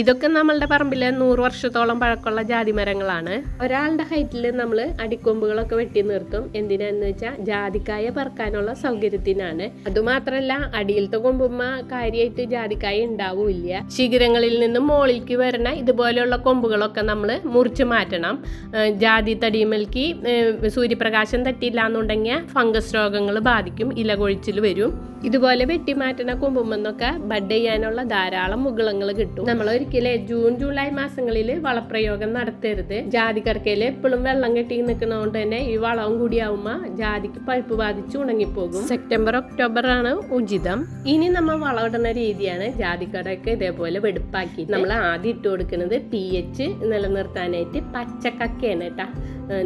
ഇതൊക്കെ നമ്മളുടെ പറമ്പിലെ നൂറ് വർഷത്തോളം പഴക്കമുള്ള ജാതി മരങ്ങളാണ്. ഒരാളുടെ ഹൈറ്റിൽ നമ്മൾ അടിക്കൊമ്പുകളൊക്കെ വെട്ടി നിർത്തും. എന്തിനാന്ന് വെച്ചാൽ ജാതിക്കായ പറക്കാനുള്ള സൗകര്യത്തിനാണ്. അതുമാത്രമല്ല അടിയിലത്തെ കൊമ്പുമ്മ കാര്യമായിട്ട് ജാതിക്കായ ഉണ്ടാവില്ല. ശിഖരങ്ങളിൽ നിന്ന് മുകളിലേക്ക് വരണ ഇതുപോലെയുള്ള കൊമ്പുകളൊക്കെ നമ്മൾ മുറിച്ച് മാറ്റണം. ജാതി തടിമൽക്ക് സൂര്യപ്രകാശം തട്ടിയില്ല എന്നുണ്ടെങ്കിൽ ഫംഗസ് രോഗങ്ങൾ ബാധിക്കും ഇല കൊഴിച്ചിൽ വരും. ഇതുപോലെ വെട്ടി വെട്ടിമാറ്റണ കൊമ്പുമെന്നൊക്കെ ബഡ് ചെയ്യാനുള്ള ധാരാളം മുകളങ്ങൾ കിട്ടും. നമ്മൾ ഒരിക്കലേ ജൂൺ ജൂലൈ മാസങ്ങളിൽ വളപ്രയോഗം നടത്തരുത്. ജാതിക്കടക്കയിൽ എപ്പോഴും വെള്ളം കെട്ടി നിൽക്കുന്നതുകൊണ്ട് തന്നെ ഈ വളവും കൂടിയാവുമ്പോൾ ജാതിക്ക് പഴുപ്പ് ബാധിച്ച് ഉണങ്ങിപ്പോകും. സെപ്റ്റംബർ ഒക്ടോബർ ആണ് ഉചിതം. ഇനി നമ്മൾ വളമിടുന്ന രീതിയാണ് ജാതിക്കടയൊക്കെ ഇതേപോലെ വെടുപ്പാക്കി നമ്മൾ ആദ്യം ഇട്ട് കൊടുക്കുന്നത് പി എച്ച് നിലനിർത്താനായിട്ട് പച്ചക്കക്കയാണ് കേട്ടാ.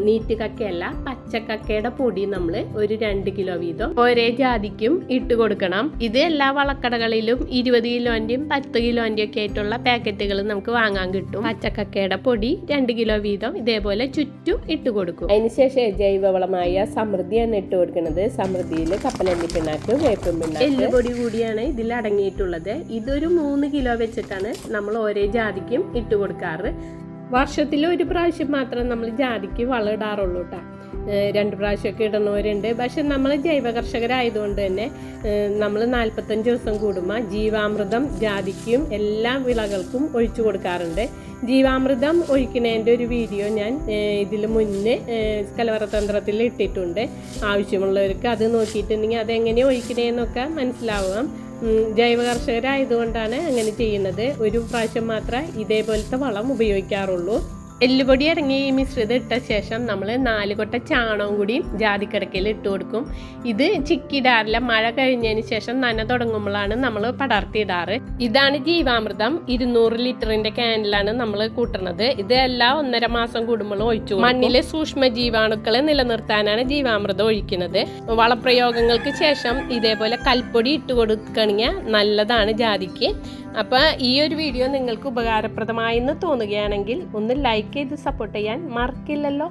നീറ്റ് കക്കയല്ല പച്ചക്കക്കയുടെ പൊടി നമ്മൾ ഒരു രണ്ട് കിലോ വീതം ഒരേ ജാതിക്കും ഇട്ട് കൊടുക്കണം. ഇത് എല്ലാ വളക്കടകളിലും ഇരുപത് കിലോന്റെയും പത്ത് കിലോന്റെയും ഒക്കെ ആയിട്ടുള്ള പാക്കറ്റുകൾ നമുക്ക് വാങ്ങാൻ കിട്ടും. പച്ചക്കക്കയുടെ പൊടി രണ്ട് കിലോ വീതം ഇതേപോലെ ചുറ്റും ഇട്ട് കൊടുക്കും. അതിനുശേഷം ജൈവവളമായ സമൃദ്ധിയാണ് ഇട്ട് കൊടുക്കുന്നത്. സമൃദ്ധിയിൽ കപ്പലണ്ടി പിണ്ണാക്ക് വേപ്പും പിണ്ണാക്ക് എല്ലുപൊടി കൂടിയാണ് ഇതിൽ അടങ്ങിയിട്ടുള്ളത്. ഇതൊരു മൂന്ന് കിലോ വെച്ചിട്ടാണ് നമ്മൾ ഓരോ ജാതിക്കും ഇട്ട് കൊടുക്കാറ്. വർഷത്തിൽ ഒരു പ്രാവശ്യം മാത്രം നമ്മൾ ജാതിക്ക് വളം ഇടാറുള്ളൂ കേട്ടോ രണ്ട് പ്രാവശ്യമൊക്കെ ഇടുന്നവരുണ്ട്. പക്ഷെ നമ്മൾ ജൈവ കർഷകരായതുകൊണ്ട് തന്നെ നമ്മൾ നാൽപ്പത്തഞ്ച് ദിവസം കൂടുമ്പോൾ ജീവാമൃതം ജാതിക്കും എല്ലാ വിളകൾക്കും ഒഴിച്ചു കൊടുക്കാറുണ്ട്. ജീവാമൃതം ഒഴിക്കുന്നതിന്റെ ഒരു വീഡിയോ ഞാൻ ഇതിൽ മുന്നേ കലവറതന്ത്രത്തിൽ ഇട്ടിട്ടുണ്ട്. ആവശ്യമുള്ളവർക്ക് അത് നോക്കിയിട്ടുണ്ടെങ്കിൽ അതെങ്ങനെ ഒഴിക്കണേന്നൊക്കെ മനസ്സിലാവാം ജൈവ കർഷകരായതുകൊണ്ടാണ് അങ്ങനെ ചെയ്യുന്നത്. ഒരു പ്രാവശ്യം മാത്രമേ ഇതേപോലത്തെ വളം ഉപയോഗിക്കാറുള്ളൂ. എല്ലുപൊടി അടങ്ങിയ ഈ മിശ്രിതം ഇട്ട ശേഷം നമ്മൾ നാല് കൊട്ട ചാണകം കൂടി ജാതിക്കിടക്കയിൽ ഇട്ട് കൊടുക്കും. ഇത് ചിക്കിടാറില്ല മഴ കഴിഞ്ഞതിന് ശേഷം നന തുടങ്ങുമ്പോഴാണ് നമ്മൾ പടർത്തിയിടാറ്. ഇതാണ് ജീവാമൃതം. ഇരുന്നൂറ് ലിറ്ററിന്റെ ക്യാനിലാണ് നമ്മൾ കൂട്ടുന്നത്. ഇത് എല്ലാ ഒന്നര മാസം കൂടുമ്പോൾ ഒഴിച്ചു മണ്ണിലെ സൂക്ഷ്മ ജീവാണുക്കളെ നിലനിർത്താനാണ് ജീവാമൃതം ഒഴിക്കുന്നത്. വളപ്രയോഗങ്ങൾക്ക് ശേഷം ഇതേപോലെ കൽപ്പൊടി ഇട്ട് കൊടുക്കണെങ്കിൽ നല്ലതാണ് ജാതിക്ക്. അപ്പോൾ ഈ ഒരു വീഡിയോ നിങ്ങൾക്ക് ഉപകാരപ്രദമായെന്ന് തോന്നുകയാണെങ്കിൽ ഒന്ന് ലൈക്ക് ചെയ്ത് സപ്പോർട്ട് ചെയ്യാൻ മറക്കില്ലല്ലോ.